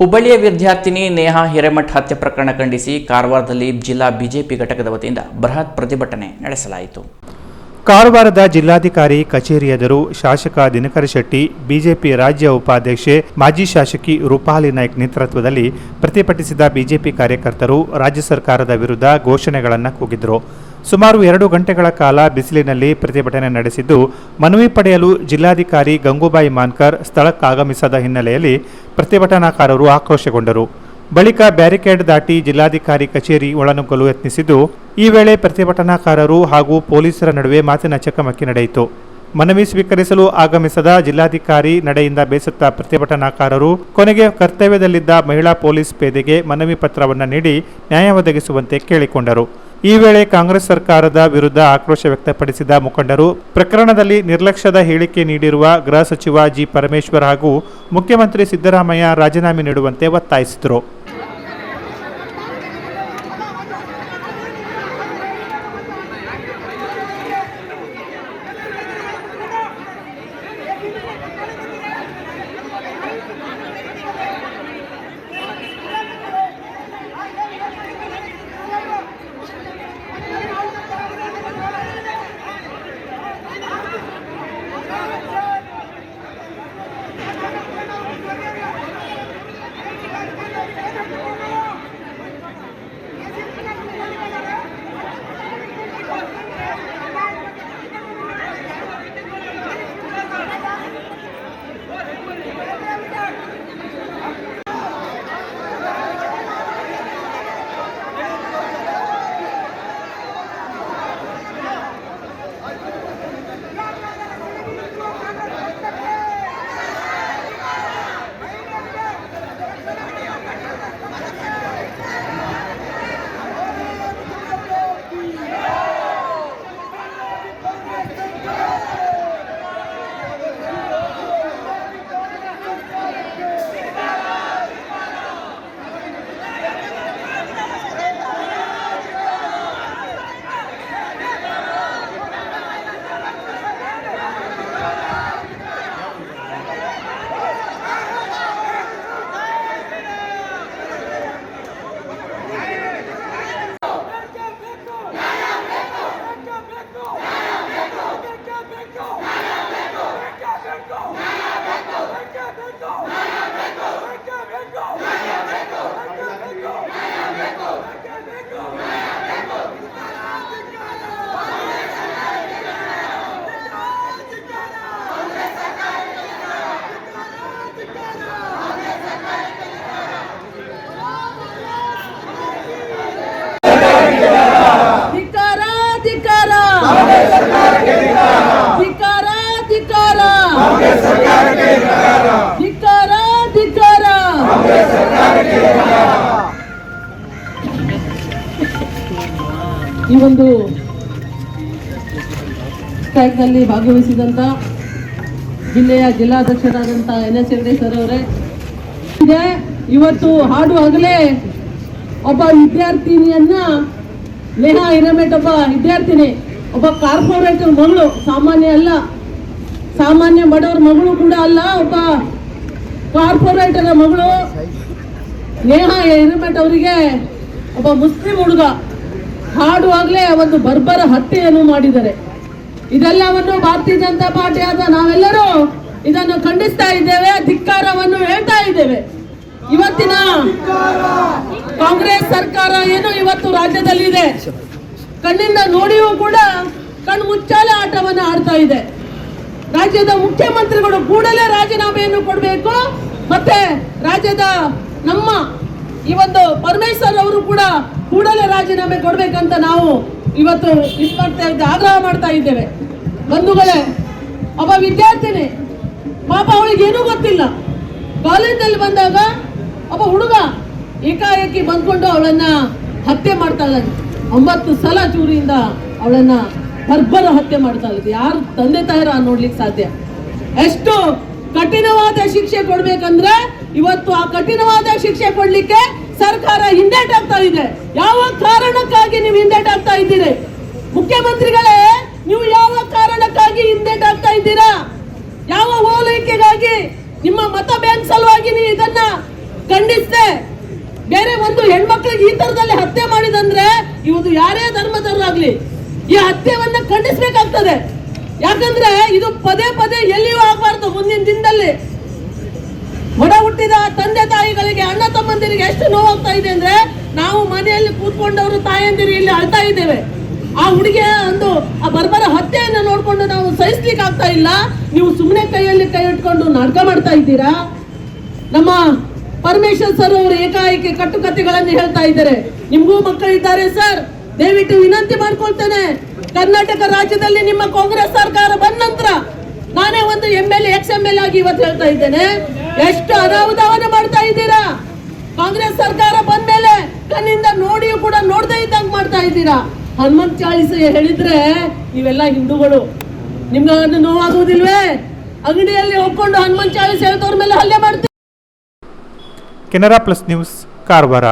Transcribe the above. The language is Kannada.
ಹುಬ್ಬಳ್ಳಿಯ ವಿದ್ಯಾರ್ಥಿನಿ ನೇಹಾ ಹಿರೇಮಠ್ ಹತ್ಯೆ ಪ್ರಕರಣ ಖಂಡಿಸಿ ಕಾರವಾರದಲ್ಲಿ ಜಿಲ್ಲಾ ಬಿಜೆಪಿ ಘಟಕದ ವತಿಯಿಂದ ಬೃಹತ್ ಪ್ರತಿಭಟನೆ ನಡೆಸಲಾಯಿತು. ಕಾರವಾರದ ಜಿಲ್ಲಾಧಿಕಾರಿ ಕಚೇರಿ ಎದುರು ಶಾಸಕ ದಿನಕರ ಶೆಟ್ಟಿ, ಬಿಜೆಪಿ ರಾಜ್ಯ ಉಪಾಧ್ಯಕ್ಷೆ, ಮಾಜಿ ಶಾಸಕಿ ರೂಪಾಲಿ ನಾಯ್ಕ್ ನೇತೃತ್ವದಲ್ಲಿ ಪ್ರತಿಭಟಿಸಿದ ಬಿಜೆಪಿ ಕಾರ್ಯಕರ್ತರು ರಾಜ್ಯ ಸರ್ಕಾರದ ವಿರುದ್ಧ ಘೋಷಣೆಗಳನ್ನು ಕೂಗಿದ್ರು. ಸುಮಾರು ಎರಡು ಗಂಟೆಗಳ ಕಾಲ ಬಿಸಿಲಿನಲ್ಲಿ ಪ್ರತಿಭಟನೆ ನಡೆಸಿದ್ದು, ಮನವಿ ಪಡೆಯಲು ಜಿಲ್ಲಾಧಿಕಾರಿ ಗಂಗೂಬಾಯಿ ಮಾನ್ಕರ್ ಸ್ಥಳಕ್ಕಾಗಮಿಸದ ಹಿನ್ನೆಲೆಯಲ್ಲಿ ಪ್ರತಿಭಟನಾಕಾರರು ಆಕ್ರೋಶಗೊಂಡರು. ಬಳಿಕ ಬ್ಯಾರಿಕೇಡ್ ದಾಟಿ ಜಿಲ್ಲಾಧಿಕಾರಿ ಕಚೇರಿ ಒಳನುಗ್ಗಲು ಯತ್ನಿಸಿದ್ದು, ಈ ವೇಳೆ ಪ್ರತಿಭಟನಾಕಾರರು ಹಾಗೂ ಪೊಲೀಸರ ನಡುವೆ ಮಾತಿನ ಚಕಮಕಿ ನಡೆಯಿತು. ಮನವಿ ಸ್ವೀಕರಿಸಲು ಆಗಮಿಸದ ಜಿಲ್ಲಾಧಿಕಾರಿ ನಡೆಯಿಂದ ಬೇಸತ್ತ ಪ್ರತಿಭಟನಾಕಾರರು, ಕೊನೆಗೆ ಕರ್ತವ್ಯದಲ್ಲಿದ್ದ ಮಹಿಳಾ ಪೊಲೀಸ್ ಪೇದೆಗೆ ಮನವಿ ಪತ್ರವನ್ನು ನೀಡಿ ನ್ಯಾಯ ಒದಗಿಸುವಂತೆ ಕೇಳಿಕೊಂಡರು. ಈ ವೇಳೆ ಕಾಂಗ್ರೆಸ್ ಸರ್ಕಾರದ ವಿರುದ್ಧ ಆಕ್ರೋಶ ವ್ಯಕ್ತಪಡಿಸಿದ ಮುಖಂಡರು, ಪ್ರಕರಣದಲ್ಲಿ ನಿರ್ಲಕ್ಷ್ಯದ ಹೇಳಿಕೆ ನೀಡಿರುವ ಗೃಹ ಸಚಿವ ಜಿ ಪರಮೇಶ್ವರ್ ಹಾಗೂ ಮುಖ್ಯಮಂತ್ರಿ ಸಿದ್ದರಾಮಯ್ಯ ರಾಜೀನಾಮೆ ನೀಡುವಂತೆ ಒತ್ತಾಯಿಸಿದರು. ಧಿಕ್ಕಾರ ಧಿಕ್ಕಾರ ಈ ಒಂದು ಸ್ಟ್ರೈಕ್ನಲ್ಲಿ ಭಾಗವಹಿಸಿದಂತ ಜಿಲ್ಲೆಯ ಜಿಲ್ಲಾಧ್ಯಕ್ಷರಾದಂಥ ಎನ್ ಎಸ್ ಸರ್ ಅವರೇ, ಇದೆ. ಇವತ್ತು ಹಾಡು ಆಗಲೇ ಒಬ್ಬ ವಿದ್ಯಾರ್ಥಿನಿಯನ್ನ ನೇಹಾ ಹಿರಮೇಟ್ ಒಬ್ಬ ವಿದ್ಯಾರ್ಥಿನಿ, ಒಬ್ಬ ಕಾರ್ಪೊರೇಟರ್ ಮಗಳು, ಸಾಮಾನ್ಯ ಅಲ್ಲ, ಸಾಮಾನ್ಯ ಬಡವರ ಮಗಳು ಕೂಡ ಅಲ್ಲ, ಒಬ್ಬ ಕಾರ್ಪೊರೇಟರ್ ಮಗಳು. ನೇಹಾ ಹಿರೇಮೆಟ್ ಅವರಿಗೆ ಒಬ್ಬ ಮುಸ್ಲಿಂ ಹುಡುಗ ಹಾಡುವಾಗಲೇ ಒಂದು ಬರ್ಬರ ಹತ್ಯೆಯನ್ನು ಮಾಡಿದ್ದಾರೆ. ಇದೆಲ್ಲವನ್ನು ಭಾರತೀಯ ಜನತಾ ಪಾರ್ಟಿಯಾದ ನಾವೆಲ್ಲರೂ ಇದನ್ನು ಖಂಡಿಸ್ತಾ ಇದ್ದೇವೆ, ಧಿಕ್ಕಾರವನ್ನು ಹೇಳ್ತಾ ಇದ್ದೇವೆ. ಇವತ್ತಿನ ಕಾಂಗ್ರೆಸ್ ಸರ್ಕಾರ ಏನು ಇವತ್ತು ರಾಜ್ಯದಲ್ಲಿದೆ? ಕಣ್ಣಿಂದ ನೋಡಿಯೂ ಕೂಡ ಕಣ್ಣು ಆಟವನ್ನು ಆಡ್ತಾ ಇದೆ. ರಾಜ್ಯದ ಮುಖ್ಯಮಂತ್ರಿಗಳು ಕೂಡಲೇ ರಾಜೀನಾಮೆಯನ್ನು ಕೊಡಬೇಕು. ಮತ್ತೆ ರಾಜ್ಯದ ನಮ್ಮ ಈ ಒಂದು ಪರಮೇಶ್ವರ್ ಅವರು ಕೂಡ ಕೂಡಲೇ ರಾಜೀನಾಮೆ ಕೊಡಬೇಕಂತ ನಾವು ಇವತ್ತು ಇದು ಮಾಡ್ತಾ ಇದ್ದೆ ಆಗ್ರಹ ಮಾಡ್ತಾ ಇದ್ದೇವೆ. ಬಂಧುಗಳೇ, ಒಬ್ಬ ವಿದ್ಯಾರ್ಥಿನಿ, ಪಾಪ ಅವಳಿಗೆ ಏನೂ ಗೊತ್ತಿಲ್ಲ. ಕಾಲೇಜಲ್ಲಿ ಬಂದಾಗ ಒಬ್ಬ ಹುಡುಗ ಏಕಾಏಕಿ ಬಂದ್ಕೊಂಡು ಅವಳನ್ನ ಹತ್ಯೆ ಮಾಡ್ತಾ ಇದ್ದಾನೆ. ಒಂಬತ್ತು ಸಲ ಚೂರಿಯಿಂದ ಅವಳನ್ನ ಬರ್ಬರ ಹತ್ಯೆ ಮಾಡ್ತಾ ಇದ್ದಾರೆ. ಯಾರು ತಂದೆ ತಾಯಿರ ನೋಡ್ಲಿಕ್ಕೆ ಸಾಧ್ಯ? ಎಷ್ಟು ಕಠಿಣವಾದ ಶಿಕ್ಷೆ ಕೊಡ್ಬೇಕಂದ್ರೆ ಇವತ್ತು ಆ ಕಠಿಣವಾದ ಶಿಕ್ಷೆ ಕೊಡ್ಲಿಕ್ಕೆ ಸರ್ಕಾರ ಹಿಂದೇಟಾಗ್ತಾ ಇದೆ. ಯಾವ ಕಾರಣಕ್ಕಾಗಿ ನೀವು ಹಿಂದೇಟಾಗ್ತಾ ಇದ್ದೀರಿ? ಮುಖ್ಯಮಂತ್ರಿಗಳೇ, ನೀವು ಯಾವ ಕಾರಣಕ್ಕಾಗಿ ಹಿಂದೇಟಾಗ್ತಾ ಇದ್ದೀರಾ? ಯಾವ ಓಲೈಕೆಗಾಗಿ ನಿಮ್ಮ ಮತ ಬ್ಯಾಂಕ್ ಸಲುವಾಗಿ ನೀವು ಇದನ್ನ ಖಂಡಿಸ್ತೆ ಬೇರೆ ಒಂದು ಹೆಣ್ಮಕ್ಳಿಗೆ ಈ ತರದಲ್ಲಿ ಹತ್ಯೆ ಮಾಡಿದಂದ್ರೆ ಇವತ್ತು ಯಾರೇ ಧರ್ಮದವರಾಗ್ಲಿ ಈ ಹತ್ಯೆವನ್ನ ಖಂಡಿಸಬೇಕಾಗ್ತದೆ. ಯಾಕಂದ್ರೆ ಇದು ಪದೇ ಪದೇ ಎಲ್ಲಿಯೂ ಆಗಬಾರ್ದು ಮುಂದಿನ ದಿನದಲ್ಲಿ. ಒಡ ಹುಟ್ಟಿದ ತಂದೆ ತಾಯಿಗಳಿಗೆ, ಅಣ್ಣ ತಮ್ಮಂದಿರಿಗೆ ಎಷ್ಟು ನೋವಾಗ್ತಾ ಇದೆ ಅಂದ್ರೆ ನಾವು ಮನೆಯಲ್ಲಿ ಕೂತ್ಕೊಂಡವರು ತಾಯಂದಿರಿ ಇಲ್ಲಿ ಅಳ್ತಾ ಇದ್ದೇವೆ. ಆ ಹುಡುಗಿಯ ಒಂದು, ಆ ಬರ್ಬರ ಹತ್ಯೆಯನ್ನು ನೋಡ್ಕೊಂಡು ನಾವು ಸಹಿಸ್ಲಿಕ್ಕೆ ಆಗ್ತಾ ಇಲ್ಲ. ನೀವು ಸುಮ್ಮನೆ ಕೈಯಲ್ಲಿ ಕೈ ಇಟ್ಕೊಂಡು ನಾಟಕ ಮಾಡ್ತಾ ಇದ್ದೀರಾ? ನಮ್ಮ ಪರಮೇಶ್ವರ್ ಸರ್ ಅವರು ಏಕಾಏಕಿ ಕಟ್ಟುಕತೆಗಳನ್ನು ಹೇಳ್ತಾ ಇದ್ದಾರೆ. ನಿಮಗೂ ಮಕ್ಕಳಿದ್ದಾರೆ ಸರ್. ದಯವಿಟ್ಟು ವಿನಂತಿ ಮಾಡ್ಕೊಳ್ತೇನೆ, ಕರ್ನಾಟಕ ರಾಜ್ಯದಲ್ಲಿ ನಿಮ್ಮ ಕಾಂಗ್ರೆಸ್ ಸರ್ಕಾರ ಬಂದ ನಂತರ ನಾನೇ ಒಂದು M L X M L ಆಗಿ ಇವತ್ತು ಹೇಳ್ತಾ ಇದ್ದೇನೆ. ಎಷ್ಟು ಅನಾಹುತವನ್ನು ಮಾಡ್ತಾ ಇದ್ದೀರಾ? ಕಾಂಗ್ರೆಸ್ ಸರ್ಕಾರ ಬಂದ ಮೇಲೆ ಕಣ್ಣಿಂದ ನೋಡಿಯೂ ಕೂಡ ನೋಡದೇ ಇದ್ದಂಗೆ ಮಾಡ್ತಾ ಇದ್ದೀರಾ? ಹನುಮಂತ್ ಚಾಳಿಸ ಹೇಳಿದ್ರೆ ಇವೆಲ್ಲ ಹಿಂದೂಗಳು. ನಿಮ್ಗೆ ಅದು ನೋವಾಗುವುದಿಲ್ವೇ? ಅಂಗಡಿಯಲ್ಲಿ ಹೋಗ್ಕೊಂಡು ಹನುಮಂತ್ ಚಾಳಿಸ್ ಹೇಳ್ದವ್ರ ಮೇಲೆ ಹಲ್ಲೆ ಮಾಡ್ತೀವಿ ಕೆನರಾ ಪ್ಲಸ್ ನ್ಯೂಸ್, ಕಾರವಾರ.